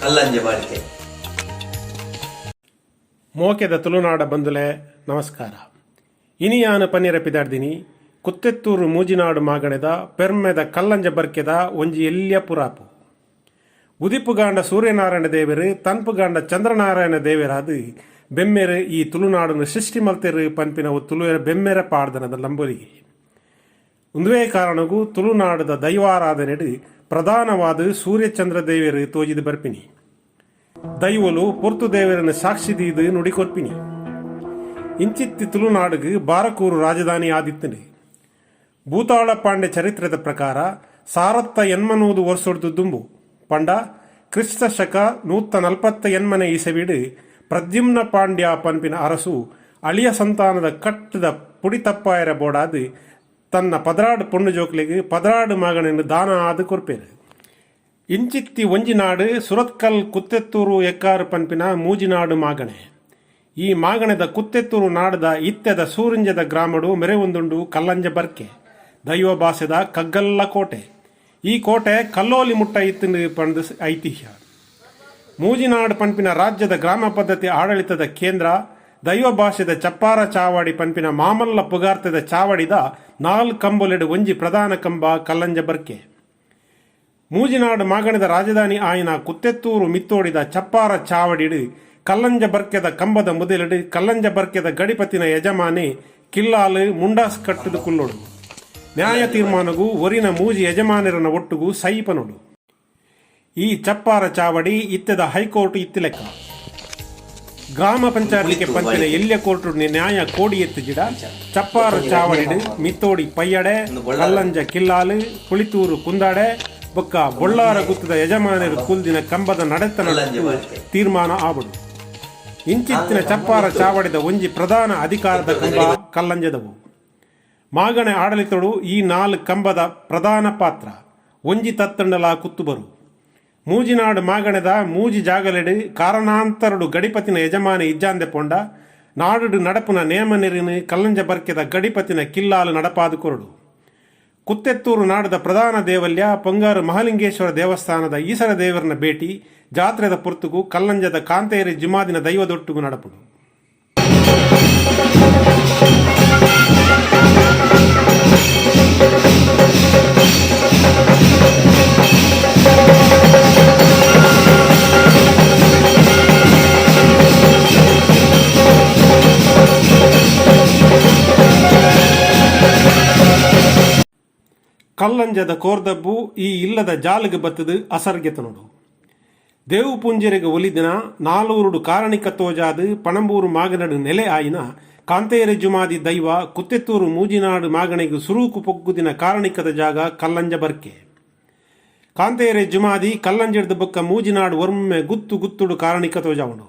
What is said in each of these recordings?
ಕಲ್ಲಂಜೆ ಬಾಳಿಕೆ ಮೋಕೆದ ತುಳುನಾಡ ಬಂದುಲೆ ನಮಸ್ಕಾರ. ಇನಿಯಾನ ಪನ್ನೀರ ಪಿದಾಡ್ದಿನಿ, ಕುತ್ತೆತ್ತೂರು ಮೂಜಿನಾಡು ಮಾಗಣೆದ, ಪೆರ್ಮೆದ ಕಲ್ಲಂಜ ಬರ್ಕೆದ ಒಂಜಿ ಎಲ್ಲಿಯ ಪುರಾಪು. ಉದಿಪುಗಾಂಡ ಸೂರ್ಯನಾರಾಯಣ ದೇವರು, ತನ್ಪುಗಾಂಡ ಚಂದ್ರನಾರಾಯಣ ದೇವರಾದು ಬೆಮ್ಮೆರೆ ಈ ತುಳುನಾಡನ್ನು ಸೃಷ್ಟಿ ಮಲ್ತೆರು ಪನ್ಪಿನ ತುಳುವೆರ ಬೆಮ್ಮೆರೆ ಪಾಡ್ದನದ ಲಂಬೋರಿಗೆ. ಒಂದುವೇ ಕಾರಣಗೂ ತುಳುನಾಡದ ದೈವಾರಾಧನೆ ಪ್ರಧಾನವಾದ ಸೂರ್ಯಚಂದ್ರ ದೇವಿಯರು ತೋಜಿದ ಬರ್ಪಿನಿ. ದೈವಲು ಪೊರ್ತು ದೇವರನ್ನು ಸಾಕ್ಷಿದೀದು ನುಡಿಕೊರ್ಪಿನಿ. ಇಂಚಿತ್ತಿ ತುಳುನಾಡುಗು ಬಾರಕೂರು ರಾಜಧಾನಿ ಆದಿತ್ತನೆ. ಭೂತಾಳ ಪಾಂಡೆ ಚರಿತ್ರದ ಪ್ರಕಾರ ಸಾರತ್ತ ಎನ್ಮನೂದು ವರ್ಷೊಡ್ದು ದುಂಬು. ಪಂಡ, ಕ್ರಿಸ್ತ ಶಕ ನೂತ ನಲ್ಪತ್ತ ಎನ್ಮನೆ ಇಸವಿಡು ಪ್ರದ್ಯುಮ್ನ ಪಾಂಡ್ಯ ಪನ್ಪಿನ ಅರಸು ಅಳಿಯ ಸಂತಾನದ ಕಟ್ಟದ ಪುಡಿತಪ್ಪಾಯರ ಬೋಡಾದು ತನ್ನ ಪದರಾಡು ಪೊಣ್ಣು ಜೋಕ್ಲಿಗೆ ಪದರಾಡು ಮಗನನ್ನು ದಾನ ಆದ ಕೊರ್ಪೇರು. ಇಂಚಿತ್ತಿ ಒಂಜಿನಾಡು ಸುರತ್ಕಲ್ ಕುತ್ತೆತ್ತೂರು ಎಕ್ಕಾರು ಪನ್ಪಿನ ಮೂಜಿನಾಡು ಮಾಗಣೆ. ಈ ಮಾಗಣದ ಕುತ್ತೆತ್ತೂರು ನಾಡದ ಇತ್ತೆದ ಸೂರಿಂಜದ ಗ್ರಾಮಡು ಮೆರೆವೊಂದುಂಡು ಕಲ್ಲಂಜ ಬರ್ಕೆ. ದೈವ ಭಾಷೆದ ಕಗ್ಗಲ್ಲ ಕೋಟೆ. ಈ ಕೋಟೆ ಕಲ್ಲೋಲಿ ಮುಟ್ಟ ಇತ್ತಿನ ಪಂಡ ಐತಿಹ್ಯ. ಮೂಜಿನಾಡು ಪನ್ಪಿನ ರಾಜ್ಯದ ಗ್ರಾಮ ಪದ್ಧತಿ ಆಡಳಿತದ ಕೇಂದ್ರ ದೈವ ಭಾಷೆದ ಚಪ್ಪಾರ ಚಾವಡಿ ಪನ್ಪಿನ ಮಾಮಲ್ಲ ಪುಗಾರ್ತದ ಚಾವಡಿದ ನಾಲ್ ಕಂಬೊಲೆಡು ಒಂಜಿ ಪ್ರಧಾನ ಕಂಬ ಕಲ್ಲಂಜ ಬರ್ಕೆ. ಮೂಜಿನಾಡು ಮಾಗಣದ ರಾಜಧಾನಿ ಆಯಿನ ಕುತ್ತೆತ್ತೂರು ಮಿತ್ತೋಡಿದ ಚಪ್ಪಾರ ಚಾವಡಿಡು ಕಲ್ಲಂಜ ಬರ್ಕೆದ ಕಂಬದ ಮುದಲಿಡು ಕಲ್ಲಂಜ ಬರ್ಕೆದ ಗಡಿಪತಿನ ಯಜಮಾನಿ ಕಿಲ್ಲಾಲು ಮುಂಡಾಸ್ ಕಟ್ಟದು ಕುಲ್ಲೋಡು. ನ್ಯಾಯ ತೀರ್ಮಾನಗೂ ಒರಿನ ಮೂಜಿ ಯಜಮಾನರನ ಒಟ್ಟುಗೂ ಸೈಪನೊಡು. ಈ ಚಪ್ಪಾರ ಚಾವಡಿ ಇತ್ತೆದ ಹೈಕೋರ್ಟ್ ಇತ್ತಿಲೆಕ್ಕ. ಗ್ರಾಮ ಪಂಚಾಯತ್ಗೆ ಪಂಪಿನ ಎಲ್ಯ ಕೋರ್ಟು ನ್ಯಾಯ ಕೋಡಿ ಎತ್ತು ಗಿಡ ಚಪ್ಪಾರ ಚಾವಡಿಡು ಮಿತ್ತೋಡಿ ಪಯ್ಯಡೆ ಕಲ್ಲಂಜ ಕಿಲ್ಲಾಲು ಕುಳಿತೂರು ಕುಂದಾಡೆ ಬೊಕ್ಕ ಬೊಳ್ಳಾರ ಗುತ್ತದ ಯಜಮಾನರು ಕುಲ್ದಿನ ಕಂಬದ ನಡೆತನ ತೀರ್ಮಾನ ಆಬಡು ಇಂಚಿತ್ತಿನ ಚಪ್ಪಾರ ಚಾವಡಿದ ಒಂಜಿ ಪ್ರಧಾನ ಅಧಿಕಾರದ ಕಂಬ ಕಲ್ಲಂಜದವು. ಮಾಗಣೆ ಆಡಳಿತಡು ಈ ನಾಲ್ಕು ಕಂಬದ ಪ್ರಧಾನ ಪಾತ್ರ. ಒಂಜಿ ತತ್ತಂಡಲ ಕುತ್ತುಬರು ಮೂಜಿನಾಡು ಮಾಗಣದ ಮೂಜಿ ಜಾಗಲೆಡು ಕಾರಣಾಂತರಡು ಗಡಿಪತಿನ ಯಜಮಾನಿ ಇಜ್ಜಾಂದೆ ಪೊಂಡ, ನಾಡುಡು ನಡಪುನ ನೇಮ ನೆರಿನ ಕಲ್ಲಂಜ ಬರ್ಕೆದ ಗಡಿಪತಿನ ಕಿಲ್ಲಾಲು ನಡಪಾದು ಕೊರಡು. ಕುತ್ತೆತ್ತೂರು ನಾಡದ ಪ್ರಧಾನ ದೇವಲ್ಯ, ಪೊಂಗಾರು ಮಹಾಲಿಂಗೇಶ್ವರ ದೇವಸ್ಥಾನದ ಈಸರ ದೇವರನ ಭೇಟಿ, ಜಾತ್ರೆದ ಪುರ್ತುಗು ಕಲ್ಲಂಜದ ಕಾಂತೇರಿ ಜುಮಾದಿನ ದೈವದೊಟ್ಟುಗು ನಡಪುಡು. ಕಲ್ಲಂಜದ ಕೋರ್ದಬ್ಬು ಈ ಇಲ್ಲದ ಜಾಲಿಗೆ ಬತ್ತದು ಅಸರ್ಗೆತನುಡು ದೇವು ಪುಂಜರಿಗೆ ಒಲಿದಿನ ನಾಲೂರುಡು ಕಾರಣಿಕ ತೋಜಾದು ಪಣಂಬೂರು ಮಾಗನಡು ನೆಲೆ ಆಯಿನ ಕಾಂತೇರಿ ಜುಮಾದಿ ದೈವ ಕುತ್ತೆತ್ತೂರು ಮೂಜಿನಾಡು ಮಾಗಣಿಗೆ ಸುರೂಕು ಪೊಗ್ಗುದಿನ ಕಾರಣಿಕದ ಜಾಗ ಕಲ್ಲಂಜ ಬರ್ಕೆ. ಕಾಂತೇರೆ ಜುಮಾದಿ ಕಲ್ಲಂಜಡ್ದ ಬೊಕ್ಕ ಮೂಜಿನಾಡು ಒರ್ಮೆ ಗುತ್ತು ಗುತ್ತುಡು ಕಾರಣಿಕ ತೋಜಾವಣು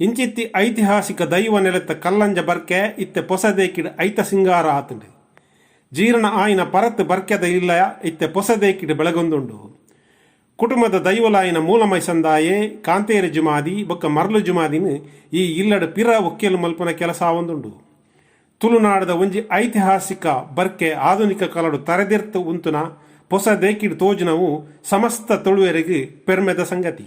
ಇಂಚಿತ್ತಿ ಐತಿಹಾಸಿಕ ದೈವ ನೆಲೆತ ಕಲ್ಲಂಜ ಬರ್ಕೆ, ಇತ್ತೆ ಪೊಸದೇಕಿಡ ಐತ ಸಿಂಗಾರ ಆತುಂಡು. ಜೀರ್ಣ ಆಯಿನ ಪರತ್ ಬರ್ಕೆದ ಇಲ್ಲ ಇತ್ತೆ ಪೊಸದೇಕಿಡ್ ಬೆಳಗೊಂದುಂಡು. ಕುಟುಂಬದ ದೈವಲಾಯಿನ ಮೂಲಮೈ ಸಂದಾಯೇ ಕಾಂತೇರಿ ಜುಮಾದಿ, ಬೊಕ್ಕ ಮರ್ಲು ಜುಮಾದಿನ ಈ ಇಲ್ಲಡ ಪಿರ ಒಕ್ಕೇಲು ಮಲ್ಪನ ಕೆಲಸ ಒಂದುಂಡು ತುಳುನಾಡದ ಒಂಜಿ ಐತಿಹಾಸಿಕ ಬರ್ಕೆ ಆಧುನಿಕ ಕಲಡು ತರೆದಿರ್ತು ಉಂತುನ ಪೊಸ ದೇಕಿಡ್ ತೋಜನವು ಸಮಸ್ತ ತುಳುವೆರೆಗೆ ಪೆರ್ಮೆದ ಸಂಗತಿ.